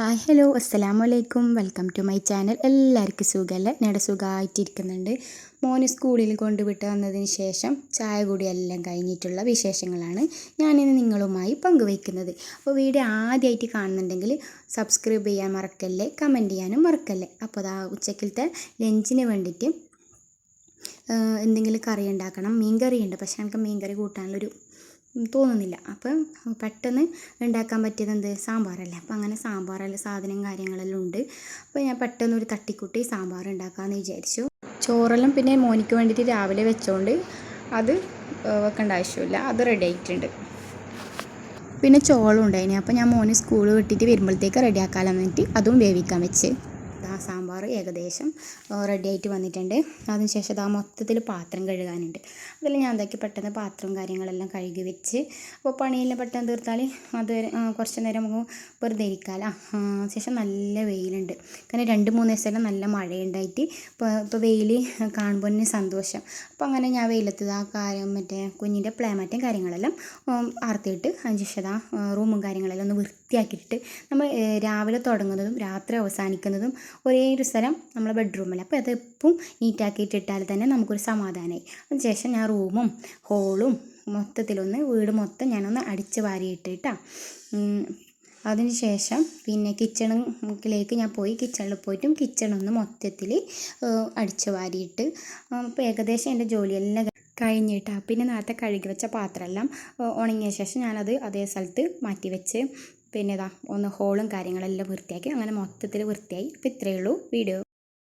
Hi hello അസ്സലാമു അലൈക്കും welcome to my channel. എല്ലാവർക്കും സുഖമല്ലേ ഞാൻ സുഖമായിട്ടിരിക്കുന്നുണ്ട്. മോന് സ്കൂളിൽ കൊണ്ടുവിട്ട് വന്നതിന് ശേഷം ചായ കൂടി എല്ലാം കഴിഞ്ഞിട്ടുള്ള വിശേഷങ്ങളാണ് ഞാനിന്ന് നിങ്ങളുമായി പങ്കുവയ്ക്കുന്നത്. അപ്പോൾ വീഡിയോ ആദ്യമായിട്ട് കാണുന്നുണ്ടെങ്കിൽ സബ്സ്ക്രൈബ് ചെയ്യാൻ മറക്കല്ലേ? കമന്റ് ചെയ്യാനും മറക്കല്ലേ? അപ്പോൾ അതാ ഉച്ചക്കലത്തെ ലഞ്ചിന് വേണ്ടിയിട്ട് എന്തെങ്കിലും കറി ഉണ്ടാക്കണം. മീൻ കറി ഉണ്ട്. പക്ഷേ എനിക്ക് മീൻ കറി കൂട്ടാനുള്ളൊരു തോന്നുന്നില്ല. അപ്പം പെട്ടെന്ന് ഉണ്ടാക്കാൻ പറ്റിയത് എന്ത്? സാമ്പാറല്ലേ. അപ്പം അങ്ങനെ സാമ്പാറെല്ലാം സാധനം കാര്യങ്ങളെല്ലാം ഉണ്ട്. അപ്പോൾ ഞാൻ പെട്ടെന്ന് ഒരു തട്ടിക്കുട്ടി സാമ്പാർ ഉണ്ടാക്കാമെന്ന് വിചാരിച്ചു. ചോറെല്ലാം പിന്നെ മോനിക്ക് വേണ്ടിയിട്ട് രാവിലെ വെച്ചോണ്ട് അത് വെക്കേണ്ട ആവശ്യമില്ല. അത് റെഡി ആയിട്ടുണ്ട്. പിന്നെ ചോളം ഉണ്ടായിന്. അപ്പോൾ ഞാൻ മോന് സ്കൂൾ വിട്ടിട്ട് വരുമ്പോഴത്തേക്ക് റെഡി ആക്കാമെന്ന് പറഞ്ഞിട്ട് അതും വേവിക്കാൻ വെച്ച്. ആ സാമ്പാർ ഏകദേശം റെഡി ആയിട്ട് വന്നിട്ടുണ്ട്. അതിനുശേഷം ദാ മൊത്തത്തിൽ പാത്രം കഴുകാനുണ്ട്. അതിൽ ഞാൻ എന്താക്കി പെട്ടെന്ന് പാത്രവും കാര്യങ്ങളെല്ലാം കഴുകി വെച്ച് അപ്പോൾ പണിയെല്ലാം പെട്ടെന്ന് തീർത്താൽ അത് കുറച്ച് നേരം നമുക്ക് വെറുതെ ഇരിക്കാമല്ലോ ശേഷം നല്ല വെയിലുണ്ട്. കാരണം രണ്ട് മൂന്ന് ദിവസമെല്ലാം നല്ല മഴയുണ്ടായിട്ട് ഇപ്പോൾ ഇപ്പോൾ വെയിൽ കാണുമ്പോൾ തന്നെ സന്തോഷം. അപ്പോൾ അങ്ങനെ ഞാൻ വെയിലത്ത് ആ കാര്യം മറ്റേ കുഞ്ഞിന്റെ പ്ലേമാറ്റും കാര്യങ്ങളെല്ലാം ആർത്തിയിട്ട് അതിന് ശേഷം ദാ, റൂമും കാര്യങ്ങളെല്ലാം ഒന്ന് വൃത്തിയാക്കിയിട്ട് നമ്മൾ രാവിലെ തുടങ്ങുന്നതും രാത്രി അവസാനിക്കുന്നതും ഒരേ ഒരു സ്ഥലം നമ്മളെ ബെഡ്റൂമിൽ അപ്പോൾ അത് എപ്പം നീറ്റാക്കിയിട്ട് ഇട്ടാൽ തന്നെ നമുക്കൊരു സമാധാനമായി അതിനുശേഷം ഞാൻ റൂമും ഹോളും മൊത്തത്തിലൊന്ന് വീട് മൊത്തം ഞാനൊന്ന് അടിച്ച് വാരിയിട്ടിട്ടാ. അതിന് ശേഷം പിന്നെ കിച്ചണിലേക്ക് ഞാൻ പോയി. കിച്ചണിൽ പോയിട്ടും കിച്ചണൊന്ന് മൊത്തത്തിൽ അടിച്ച് വാരിയിട്ട് അപ്പോൾ ഏകദേശം എന്റെ ജോലിയെല്ലാം കഴിഞ്ഞിട്ടാണ് പിന്നെ നേരത്തെ കഴുകി വെച്ച പാത്രമെല്ലാം ഉണങ്ങിയ ശേഷം ഞാനത് അതേ സ്ഥലത്ത് മാറ്റി വെച്ച് പിന്നെ ഇതാ ഒന്ന് ഹോളും കാര്യങ്ങളെല്ലാം വൃത്തിയാക്കി അങ്ങനെ മൊത്തത്തിൽ വൃത്തിയായി. അപ്പോൾ ഇത്രയേ ഉള്ളൂ. വീഡിയോ